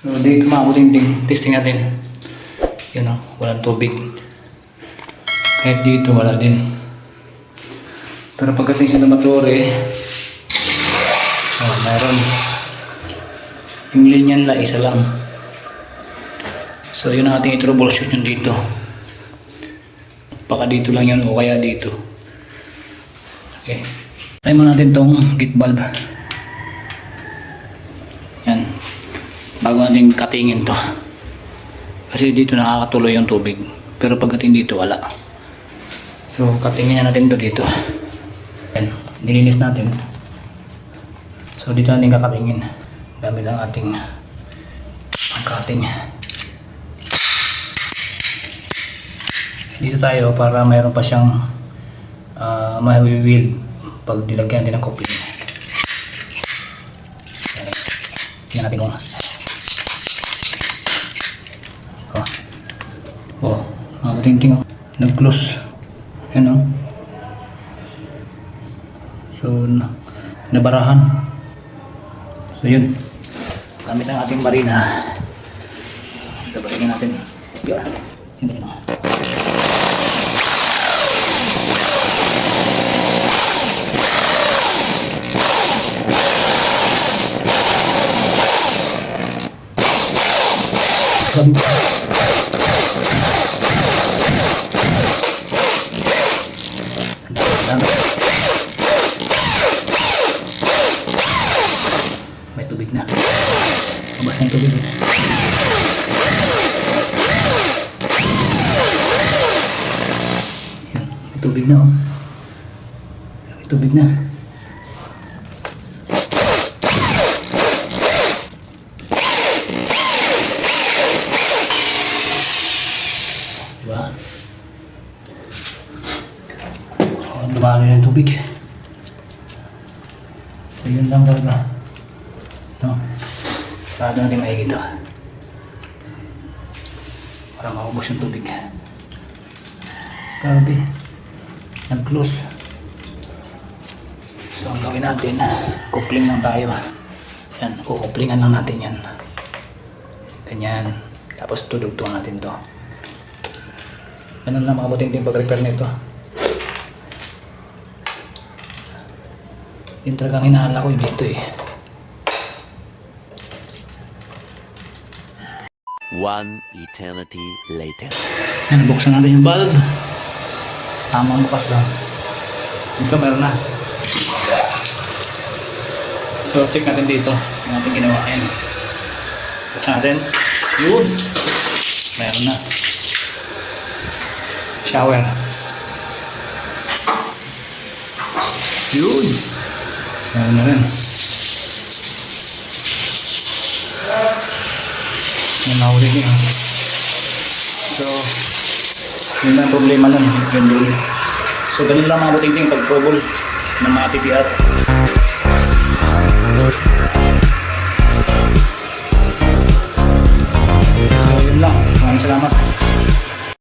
So, dito mga buting testing natin. Yun o, walang tubig. Kahit dito, wala din. Pero pagdating sa laboratory, oh, meron. Yung linya nila, isa lang. So, yun ang ating i-troubleshoot yun dito. Baka dito lang yun o kaya dito. Okay. Try mo natin tong gate valve. Yan. Bago natin katingin to. Kasi dito nakakatuloy yung tubig. Pero pagdating dito, wala. So, katingin na natin to dito. Yan. Nilinis natin. So, dito natin kakatingin. Gamit ang ating pangkating. Dito tayo para mayroon pa siyang uh, mahiwiwil pag nilagyan natin ng coupling. Yan. Natin kung Oh. Oh, ting oh. Nag-close. Yan oh. So, na- nabarahan. So, yun. Gamit ang ating marina. Dabarin natin. Yan. Hindi na. Sabi Lang. May tubig na. Yung tubig. May tubig na oh. May tubig na. Diba? Oh, dumalo na yung tubig. So yun lang talaga. No? Para natin maigit ito. Para maubos yung tubig. Grabe. Nag-close. So ang gawin natin, coupling lang tayo. Yan, kukuplingan lang natin yan. Ganyan. Tapos tudugtungan natin to. Ganun lang mga buting pag-repair nito. Yun talagang hinahala ko dito eh. One eternity later. Yan, buksan natin yung bulb. Tamang bukas lang. Ito meron na. So, check natin dito. Yung ating ginawa. Ayan. Buksan natin. Yun. Meron na. Shower. Yun. Meron na rin. Yan, nahuli niya. So, yun ang problema nun, yun yun. So, ganun lang mga buting-ting pag-trouble ng mga PPR.